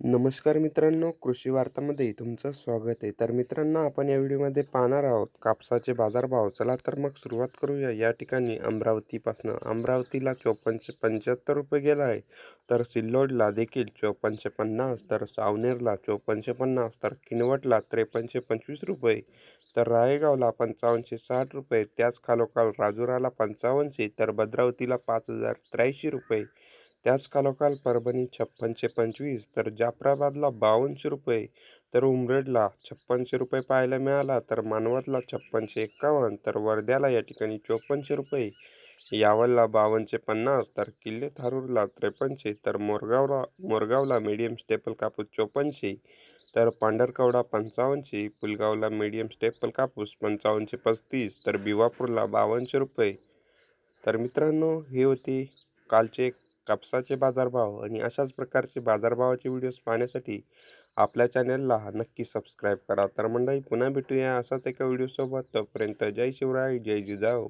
नमस्कार मित्रांनो कृषी वार्तामध्ये तुमचं स्वागत आहे. तर मित्रांनो आपण या व्हिडिओमध्ये पाहणार आहोत कापसाचे बाजारभाव. चला तर मग सुरुवात करूया. या ठिकाणी अमरावतीपासनं अमरावतीला चोपन्नशे पंच्याहत्तर रुपये गेला आहे. तर सिल्लोडला देखील चोपन्नशे पन्नास तर सावनेरला चोपन्नशे पन्नास तर किनवटला त्रेपन्नशे पंचवीस रुपये. तर रायगावला पंचावन्नशे साठ रुपये त्याच खालोखाल राजुराला पंचावन्नशे तर भद्रावतीला पाच हजार त्र्याऐंशी रुपये. त्याच खालोखाल परभणी छप्पनशे पंचवीस तर जाफराबादला बावनशे रुपये तर उमरेडला छप्पनशे रुपये पाहायला मिळाला तर मानवतला छप्पनशे एक्कावन्न तर वर्ध्याला या ठिकाणी चोपन्नशे रुपये यावलला बावनशे पन्नास तर किल्ले थारूरला त्रेपन्नशे तर मोरगावला मोरगावला मीडियम स्टेपल कापूस चोपन्नशे तर पांढरकवडा पंचावन्नशे पुलगावला मीडियम स्टेपल कापूस पंचावन्नशे पस्तीस तर भिवापूरला बावनशे रुपये. तर मित्रांनो हे होती कालचे कापसाचे बाजारभाव आणि अशाच प्रकारचे बाजारभावाचे व्हिडिओज पाहण्यासाठी आपल्या चॅनलला नक्की सबस्क्राईब करा. तर मंडळी पुन्हा भेटूया असाच एका व्हिडिओसोबत. तोपर्यंत जय शिवराय जय जिजाऊ.